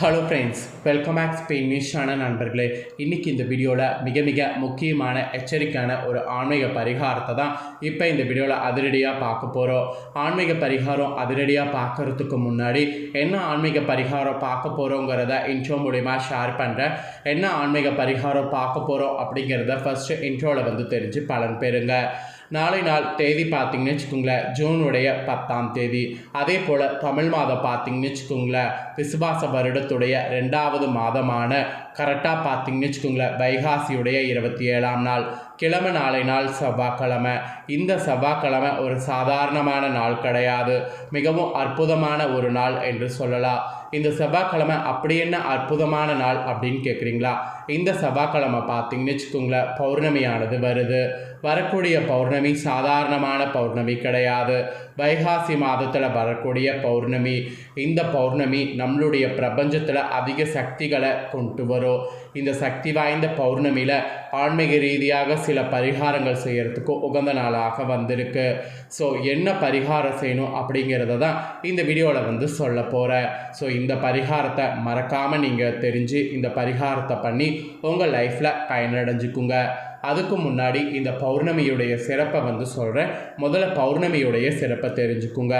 Hello friends welcome back Spain நியூஸான நண்பர்களே. இன்றைக்கி இந்த வீடியோவில் மிக மிக முக்கியமான எச்சரிக்கையான ஒரு ஆன்மீக பரிகாரத்தை தான் இப்போ இந்த வீடியோவில் அதிரடியாக பார்க்க போகிறோம் ஆன்மீக பரிகாரம் அதிரடியாக பார்க்கறதுக்கு முன்னாடி என்ன ஆன்மீக பரிகாரம் பார்க்க போகிறோங்கிறத இன்ட்ரோ மூலிமா ஷேர் பண்ணுறேன் என்ன ஆன்மீக பரிகாரம் பார்க்க போகிறோம் அப்படிங்கிறத ஃபஸ்ட்டு இன்ட்ரோவில் வந்து தெரிஞ்சு பலன் பெறுங்க. நாளை நாள் தேதி பார்த்தீங்கன்னு வச்சுக்கோங்களேன் ஜூனுடைய பத்தாம் தேதி. அதே போல் தமிழ் மாதம் பார்த்தீங்கன்னு வச்சுக்கோங்களேன் விசுவாச வருடத்துடைய ரெண்டாவது மாதமான கரெக்டாக பார்த்தீங்கன்னு வச்சுக்கோங்களேன் வைகாசியுடைய இருபத்தி ஏழாம் நாள். கிழமை நாளை நாள் செவ்வாய்க்கிழமை. இந்த செவ்வாய்க்கிழமை ஒரு சாதாரணமான நாள் கிடையாது. மிகவும் அற்புதமான ஒரு நாள் என்று சொல்லலாம். இந்த செவ்வாய்க்கிழமை அப்படி என்ன அற்புதமான நாள் அப்படின்னு கேட்குறீங்களா இந்த செவ்வாய்க்கிழமை பார்த்தீங்கன்னு வச்சுக்கோங்களேன் பௌர்ணமியானது வருது. வரக்கூடிய பௌர்ணமி சாதாரணமான பௌர்ணமி கிடையாது. வைகாசி மாதத்தில் வரக்கூடிய பௌர்ணமி. இந்த பௌர்ணமி நம்மளுடைய பிரபஞ்சத்தில் அதிக சக்திகளை கொண்டு வரும். இந்த சக்தி வாய்ந்த பௌர்ணமியில் ஆன்மீக ரீதியாக சில பரிகாரங்கள் செய்கிறதுக்கு உகந்த நாளாக வந்திருக்கு. ஸோ என்ன பரிகாரம் செய்யணும் அப்படிங்கிறத தான் இந்த வீடியோவில் வந்து சொல்ல போகிறேன் ஸோ இந்த பரிகாரத்தை மறக்காமல் நீங்கள் தெரிஞ்சு இந்த பரிகாரத்தை பண்ணி உங்கள் லைஃப்பில் பயனடைஞ்சுக்குங்க. அதுக்கு முன்னாடி இந்த பௌர்ணமியுடைய சிறப்பை வந்து சொல்கிறேன் முதல்ல பௌர்ணமியுடைய சிறப்பை தெரிஞ்சுக்குங்க.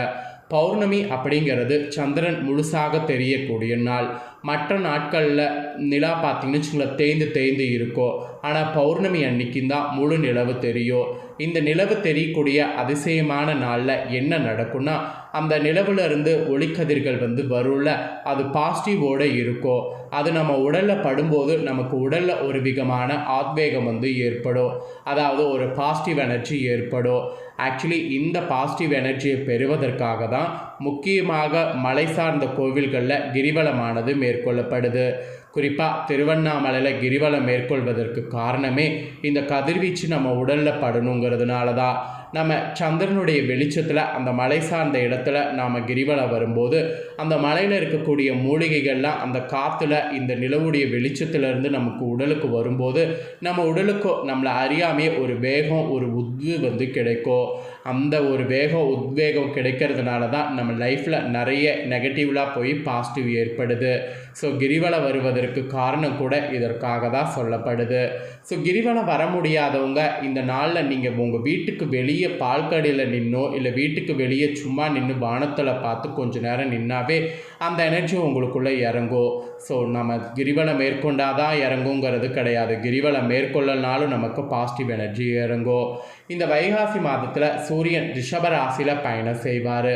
பௌர்ணமி அப்படிங்கிறது சந்திரன் முழுசாக தெரியக்கூடிய நாள். மற்ற நாட்களில் நிலா பார்த்தீங்கன்னு வச்சுக்கோங்களேன் தேய்ந்து தேய்ந்து இருக்கும் ஆனால் பௌர்ணமி அன்னைக்கு தான் முழு நிலவு தெரியும். இந்த நிலவு தெரியக்கூடிய அதிசயமான நாளில் என்ன நடக்கும்னா அந்த நிலவுலேருந்து ஒளிக்கதிர்கள் வந்து வரும்ல அது பாசிட்டிவோடு இருக்கும் அது நம்ம உடலில் படும்போது நமக்கு உடலில் ஒரு விதமான ஆத்வேகம் வந்து ஏற்படும். அதாவது ஒரு பாசிட்டிவ் எனர்ஜி ஏற்படும். ஆக்சுவலி இந்த பாசிட்டிவ் எனர்ஜியை பெறுவதற்காக தான் முக்கியமாக மலை சார்ந்த கோவில்களில் கிரிவலமானது மேற்கொள்ளப்படுது. குறிப்பாக திருவண்ணாமலையில் கிரிவலம் மேற்கொள்வதற்கு காரணமே இந்த கதிர்வீச்சு நம்ம உடலில் படணுங்கிறதுனால தான் நம்ம சந்திரனுடைய வெளிச்சத்தில் அந்த மலை சார்ந்த இடத்துல நாம் கிரிவலம் வரும்போது அந்த மலையில் இருக்கக்கூடிய மூலிகைகள்லாம் அந்த காற்றுல இந்த நிலவுடைய வெளிச்சத்திலிருந்து நமக்கு உடலுக்கு வரும்போது நம்ம உடலுக்கு நம்மளை அறியாமையே ஒரு வேகம் ஒரு உத்வு வந்து கிடைக்கும். அந்த ஒரு வேகம் உத்வேகம் கிடைக்கிறதுனால தான் நம்ம லைஃப்பில் நிறைய நெகட்டிவ்லாம் போய் பாசிட்டிவ் ஏற்படுது. ஸோ கிரிவலம் வருவதற்கு காரணம் கூட இதற்காக தான் சொல்லப்படுது. ஸோ கிரிவலம் வர முடியாதவங்க இந்த நாளில் நீங்கள் உங்கள் வீட்டுக்கு வெளியே பால் கடையில் நின்னோ இல்லை வீட்டுக்கு வெளியே சும்மா நின்று வானத்தில் பார்த்து கொஞ்ச நேரம் நின்னாவே அந்த எனர்ஜி உங்களுக்குள்ளே இறங்கும் ஸோ நம்ம கிரிவலம் மேற்கொண்டாதான் இறங்குங்கிறது கிடையாது. கிரிவலம் மேற்கொள்ளனாலும் நமக்கு பாசிட்டிவ் எனர்ஜி இறங்கும் இந்த வைகாசி மாதத்தில் சூரியன் ரிஷபராசியில் பயணம் செய்வார்.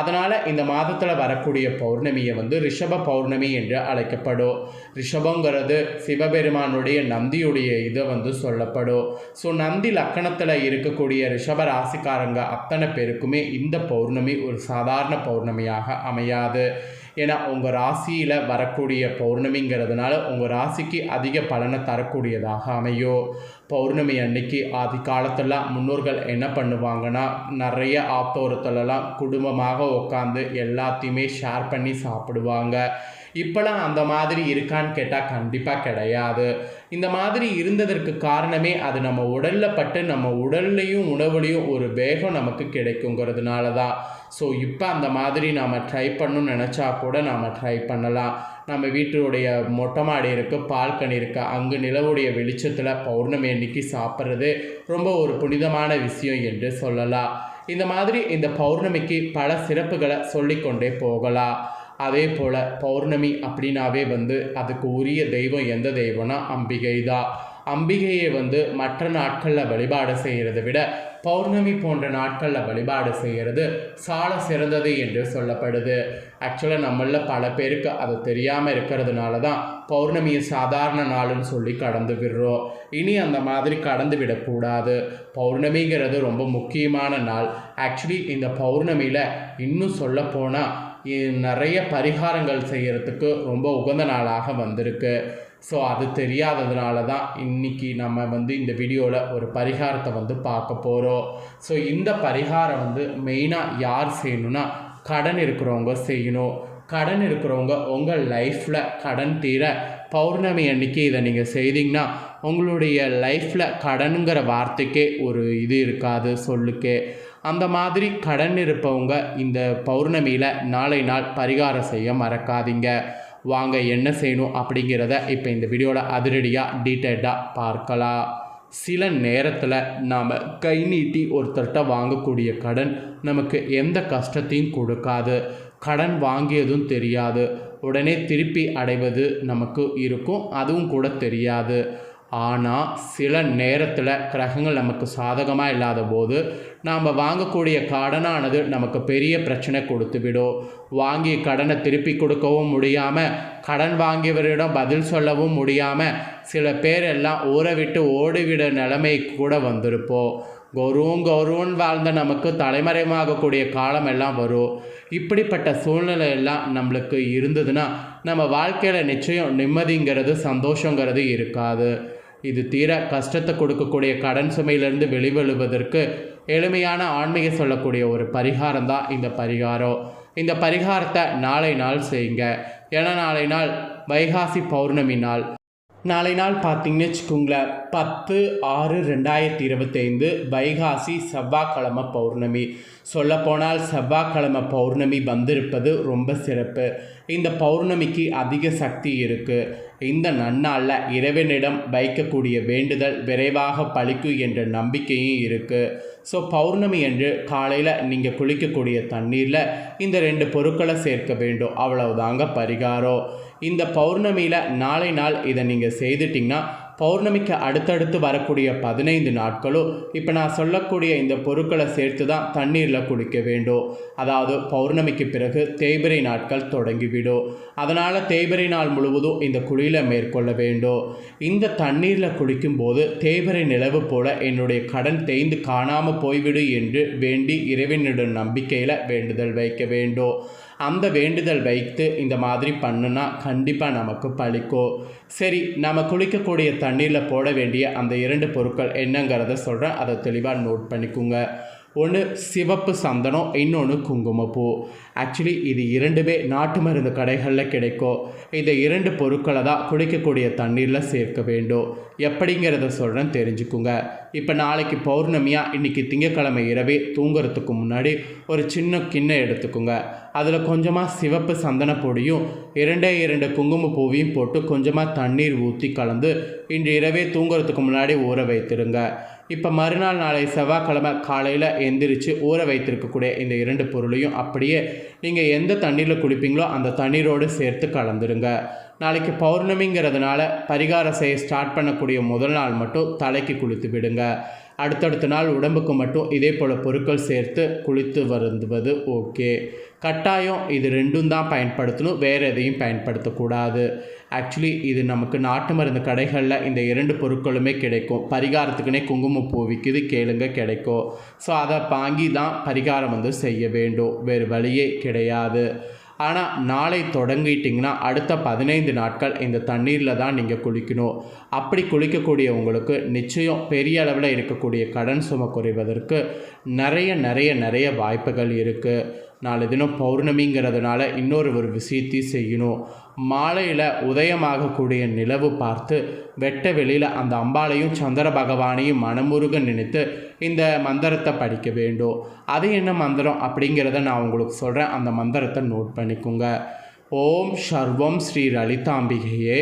அதனால் இந்த மாதத்தில் வரக்கூடிய பௌர்ணமியை வந்து ரிஷப பௌர்ணமி என்று அழைக்கப்படும். ரிஷபங்கிறது சிவபெருமானுடைய நந்தியுடைய இதை வந்து சொல்லப்படும். ஸோ நந்தி லக்கணத்தில் இருக்கக்கூடிய ரிஷப ராசிக்காரங்க அத்தனை பேருக்குமே இந்த பௌர்ணமி ஒரு சாதாரண பௌர்ணமியாக அமையாது. ஏன்னா உங்கள் ராசியில் வரக்கூடிய பௌர்ணமிங்கிறதுனால உங்கள் ராசிக்கு அதிக பலனை தரக்கூடியதாக அமையும். பௌர்ணமி அன்னைக்கு ஆதி காலத்தில் முன்னோர்கள் என்ன பண்ணுவாங்கன்னா நிறைய ஆத்தோரத்துலலாம் குடும்பமாக உட்காந்து எல்லாத்தையுமே ஷேர் பண்ணி சாப்பிடுவாங்க. இப்போலாம் அந்த மாதிரி இருக்கான்னு கேட்டால் கண்டிப்பாக கிடையாது. இந்த மாதிரி இருந்ததற்கு காரணமே அது நம்ம உடலில் பட்டு நம்ம உடல்லையும் உணவுலையும் ஒரு வேகம் நமக்கு கிடைக்குங்கிறதுனால தான் ஸோ இப்போ அந்த மாதிரி நாம் ட்ரை பண்ணணும்னு நினச்சா கூட நாம் ட்ரை பண்ணலாம். நம்ம வீட்டுடைய மொட்டை மாடி இருக்குது பால்கனி இருக்குது அங்கு நிலவுடைய வெளிச்சத்தில் பௌர்ணமி அன்னைக்கு சாப்பிட்றது ரொம்ப ஒரு புனிதமான விஷயம் என்று சொல்லலாம். இந்த மாதிரி இந்த பௌர்ணமிக்கு பல சிறப்புகளை சொல்லிக்கொண்டே போகலாம். அதே போல் பௌர்ணமி அப்படின்னாவே வந்து அதுக்கு உரிய தெய்வம் எந்த தெய்வம்னா அம்பிகை தான் அம்பிகையை வந்து மற்ற நாட்களில் வழிபாடு செய்கிறத விட பௌர்ணமி போன்ற நாட்களில் வழிபாடு செய்கிறது சால சிறந்தது என்று சொல்லப்படுது. ஆக்சுவலாக நம்மளில் பல பேருக்கு அது தெரியாமல் இருக்கிறதுனால தான் பௌர்ணமியை சாதாரண நாளுன்னு சொல்லி கடந்து விடுறோம் இனி அந்த மாதிரி கடந்து விடக்கூடாது. பௌர்ணமிங்கிறது ரொம்ப முக்கியமான நாள். ஆக்சுவலி இந்த பௌர்ணமியில் இன்னும் சொல்லப்போனால் நிறைய பரிகாரங்கள் செய்கிறதுக்கு ரொம்ப உகந்த நாளாக வந்திருக்கு. ஸோ அது தெரியாததுனால தான் இன்றைக்கி நம்ம வந்து இந்த வீடியோவில் ஒரு பரிகாரத்தை வந்து பார்க்க போகிறோம் ஸோ இந்த பரிகாரம் வந்து மெயினாக யார் செய்யணும்னா கடன் இருக்கிறவங்க செய்யணும். கடன் இருக்கிறவங்க உங்கள் லைஃப்பில் கடன் தீர பௌர்ணமி அன்னைக்கு இதை நீங்கள் செய்தீங்கன்னா உங்களுடைய லைஃப்பில் கடனுங்கிற வார்த்தைக்கே ஒரு இது இருக்காது சொல்லுக்கே. அந்த மாதிரி கடன் இருப்பவங்க இந்த பௌர்ணமியில் நாளை நாள் பரிகாரம் செய்ய மறக்காதீங்க. வாங்க என்ன செய்யணும் அப்படிங்கிறத இப்போ இந்த வீடியோவில் அதிரடியாக டீட்டெயில்டாக பார்க்கலாம். சில நேரத்தில் நாம் கை நீட்டி ஒருத்தர்கிட்ட வாங்கக்கூடிய கடன் நமக்கு எந்த கஷ்டத்தையும் கொடுக்காது. கடன் வாங்கியதும் தெரியாது. உடனே திருப்பி அடைவது நமக்கு இருக்கும் அதுவும் கூட தெரியாது. ஆனால் சில நேரத்தில் கிரகங்கள் நமக்கு சாதகமாக இல்லாத போது நாம் வாங்கக்கூடிய கடனானது நமக்கு பெரிய பிரச்சனை கொடுத்து விடும். வாங்கிய கடனை திருப்பி கொடுக்கவும் முடியாமல் கடன் வாங்கியவரிடம் பதில் சொல்லவும் முடியாமல் சில பேர் எல்லாம் ஊரை விட்டு ஓடிவிட நிலைமை கூட வந்திருப்போம் கௌரவம் கௌரவன் வாழ்ந்த நமக்கு தலைமறைவாகக்கூடிய காலம் எல்லாம் வரும். இப்படிப்பட்ட சூழ்நிலை எல்லாம் நம்மளுக்கு இருந்ததுன்னா நம்ம வாழ்க்கையில் நிச்சயம் நிம்மதிங்கிறது சந்தோஷங்கிறது இருக்காது. இது தீர கஷ்டத்தை கொடுக்கக்கூடிய கடன் சுமையிலிருந்து வெளிவழுவதற்கு எளிமையான ஆண்மையை சொல்லக்கூடிய ஒரு பரிகாரம் தான் இந்த பரிகாரம். இந்த பரிகாரத்தை நாளை நாள் செய்யுங்க. ஏன்னா நாளை நாள் வைகாசி பௌர்ணமி நாள். நாளை நாள் பார்த்தீங்கன்னு வச்சுக்கோங்களேன் பத்து ஆறு ரெண்டாயிரத்தி இருபத்தைந்து வைகாசி செவ்வாய்க்கிழமை பௌர்ணமி. சொல்லப்போனால் செவ்வாய்க்கிழமை பௌர்ணமி வந்திருப்பது ரொம்ப சிறப்பு. இந்த பௌர்ணமிக்கு அதிக சக்தி இருக்குது இந்த நன்னாளில் இறைவனிடம் வைக்கக்கூடிய வேண்டுதல் விரைவாக பழிக்கும் என்ற நம்பிக்கையும் இருக்குது ஸோ பௌர்ணமி அன்று காலையில் நீங்கள் குளிக்கக்கூடிய தண்ணீரில் இந்த ரெண்டு பொருட்களை சேர்க்க வேண்டும். அவ்வளவுதாங்க பரிகாரம். இந்த பௌர்ணமியில் நாளை நாள் இதை நீங்கள் செய்துட்டிங்கன்னா பௌர்ணமிக்கு அடுத்தடுத்து வரக்கூடிய பதினைந்து நாட்களும் இப்போ நான் சொல்லக்கூடிய இந்த பொருட்களை சேர்த்து தான் தண்ணீரில் குடிக்க வேண்டும். அதாவது பௌர்ணமிக்கு பிறகு தேய்பிரை நாட்கள் தொடங்கிவிடும். அதனால் தேய்பிரை நாள் முழுவதும் இந்த குழியில் மேற்கொள்ள வேண்டும். இந்த தண்ணீரில் குளிக்கும்போது தேய்பிரை நிலவு போல என்னுடைய கடன் தேய்ந்து காணாமல் போய்விடு என்று வேண்டி இறைவனிடம் நம்பிக்கையில் வேண்டுதல் வைக்க வேண்டும். அந்த வேண்டுதல் வைத்து இந்த மாதிரி பண்ணுனா கண்டிப்பாக நமக்கு பழிக்கும் சரி நம்ம குளிக்கக்கூடிய தண்ணீரில் போட வேண்டிய அந்த இரண்டு பொருட்கள் என்னங்கிறத சொல்கிறேன் அதை தெளிவாக நோட் பண்ணிக்கோங்க. ஒன்று சிவப்பு சந்தனம் இன்னொன்று குங்குமப்பூ. ஆக்சுவலி இது இரண்டுமே நாட்டு மருந்து கடைகளில் கிடைக்கும் இந்த இரண்டு பொருட்களை தான் குடிக்கக்கூடிய தண்ணீரில் சேர்க்க வேண்டும். எப்படிங்கிறத சொல்கிறேன் தெரிஞ்சுக்குங்க. இப்போ நாளைக்கு பௌர்ணமியாக இன்றைக்கி திங்கக்கிழமை இரவே தூங்குறதுக்கு முன்னாடி ஒரு சின்ன கிண்ணம் எடுத்துக்கோங்க. அதில் கொஞ்சமாக சிவப்பு சந்தன பொடியும் இரண்டே இரண்டு குங்கும பூவையும் போட்டு கொஞ்சமாக தண்ணீர் ஊற்றி கலந்து இன்று இரவே தூங்குறதுக்கு முன்னாடி ஊற வைத்திருங்க. இப்போ மறுநாள் நாளை செவ்வாய்க்கிழமை காலையில் எந்திரிச்சு ஊற வைத்திருக்கக்கூடிய இந்த இரண்டு பொருளையும் அப்படியே நீங்கள் எந்த தண்ணீரில் குளிப்பீங்களோ அந்த தண்ணீரோடு சேர்த்து கலந்துருங்க. நாளைக்கு பௌர்ணமிங்கிறதுனால பரிகாரம் செய்ய ஸ்டார்ட் பண்ணக்கூடிய முதல் நாள் மட்டும் தலைக்கு குளித்து விடுங்க. அடுத்தடுத்த நாள் உடம்புக்கு மட்டும் இதே போல் பொருட்கள் சேர்த்து குளித்து வருந்துவது ஓகே. கட்டாயம் இது ரெண்டும் தான் பயன்படுத்தணும் வேறு எதையும் பயன்படுத்தக்கூடாது. ஆக்சுவலி இது நமக்கு நாட்டு மருந்து கடைகளில் இந்த இரண்டு பொருட்களுமே கிடைக்கும். பரிகாரத்துக்குனே குங்குமப்பூ விற்கிது கேளுங்க கிடைக்கும். ஸோ அதை வாங்கி தான் பரிகாரம் வந்து செய்ய வேண்டும். வேறு வழியே கிடையாது. ஆனால் நாளை தொடங்கிட்டிங்கன்னா அடுத்த பதினைந்து நாட்கள் இந்த தண்ணீரில் தான் நீங்கள் குளிக்கணும். அப்படி குளிக்கக்கூடிய உங்களுக்கு நிச்சயம் பெரிய அளவில் இருக்கக்கூடிய கடன் சுமை குறைவதற்கு நிறைய நிறைய நிறைய வாய்ப்புகள் இருக்குது நாலு தினம் பௌர்ணமிங்கிறதுனால இன்னொரு ஒரு விஷயத்தையும் செய்யணும். மாலையில் உதயமாகக்கூடிய நிலவு பார்த்து வெட்ட வெளியில் அந்த அம்பாளையும் சந்திர பகவானையும் மனமுருக நினைத்து இந்த மந்திரத்தை படிக்க வேண்டும். அது என்ன மந்திரம் அப்படிங்கிறத நான் உங்களுக்கு சொல்கிறேன் அந்த மந்திரத்தை நோட் பண்ணிக்கோங்க. ஓம் சர்வம் ஸ்ரீ லலிதாம்பிகையே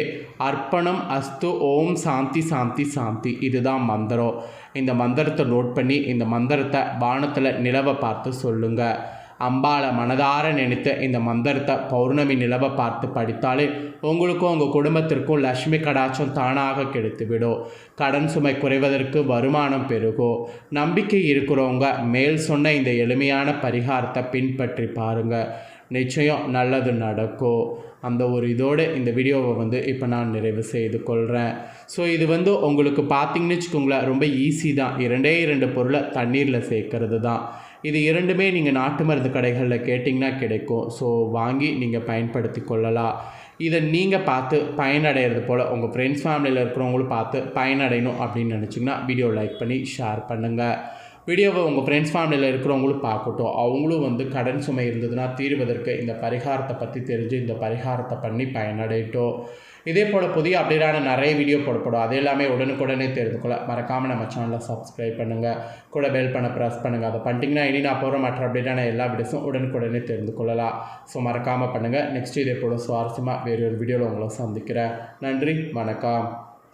அர்ப்பணம் அஸ்து ஓம் சாந்தி சாந்தி சாந்தி. இதுதான் மந்திரம். இந்த மந்திரத்தை நோட் பண்ணி இந்த மந்திரத்தை வானத்தில் நிலவை பார்த்து சொல்லுங்கள் அம்பாளை மனதார நினைத்து இந்த மந்திரத்தை பௌர்ணமி நிலவை பார்த்து படித்தாலே உங்களுக்கும் உங்கள் குடும்பத்திற்கும் லக்ஷ்மி கடாச்சம் தானாக கெடுத்துவிடும். கடன் சுமை குறைவதற்கு வருமானம் பெருகும் நம்பிக்கை இருக்கிறவங்க மேல் சொன்ன இந்த எளிமையான பரிகாரத்தை பின்பற்றி பாருங்கள் நிச்சயம் நல்லது நடக்கும் அந்த ஒரு இதோடு இந்த வீடியோவை வந்து இப்போ நான் நிறைவு செய்து கொள்கிறேன் ஸோ இது வந்து உங்களுக்கு பார்த்தீங்கன்னு வச்சுக்கோங்களேன் ரொம்ப ஈஸி தான். இரண்டே இரண்டு பொருளை தண்ணீரில் சேர்க்கறது தான் இது இரண்டுமே நீங்கள் நாட்டு மருந்து கடைகளில் கேட்டிங்கன்னா கிடைக்கும். ஸோ வாங்கி நீங்கள் பயன்படுத்தி கொள்ளலாம். இதை நீங்கள் பார்த்து பயனடைகிறது போல் உங்கள் ஃப்ரெண்ட்ஸ் ஃபேமிலியில் இருக்கிறவங்களும் பார்த்து பயனடையணும் அப்படின்னு நினச்சிங்கன்னா வீடியோ லைக் பண்ணி ஷேர் பண்ணுங்கள் வீடியோவை உங்கள் ஃப்ரெண்ட்ஸ் ஃபேமிலியில் இருக்கிறவங்களும் பார்க்கட்டும். அவங்களும் வந்து கடன் சுமை இருந்ததுன்னா தீர்வதற்கு இந்த பரிகாரத்தை பற்றி தெரிஞ்சு இந்த பரிகாரத்தை பண்ணி பயனடையட்டும். இதே போல் புதிய அப்டேட்டான நிறைய வீடியோ போடப்படும். அது எல்லாமே உடனுக்குடனே தெரிந்து கொள்ள மறக்காமல் நம்ம சேனலை சப்ஸ்கிரைப் பண்ணுங்கள் கூட பெல் பண்ண ப்ரெஸ் பண்ணுங்கள் அதை பண்ணிட்டீங்கன்னா இனி நான் போகிற மற்ற அப்டேட்டான எல்லா வீடியோஸும் உடனுக்குடனே தெரிந்து கொள்ளலாம் ஸோ மறக்காமல் பண்ணுங்கள் நெக்ஸ்ட் இதே போல் சுவாரஸ்யமாக வேறு ஒரு வீடியோவில் உங்களை சந்திக்கிறேன். நன்றி வணக்கம்.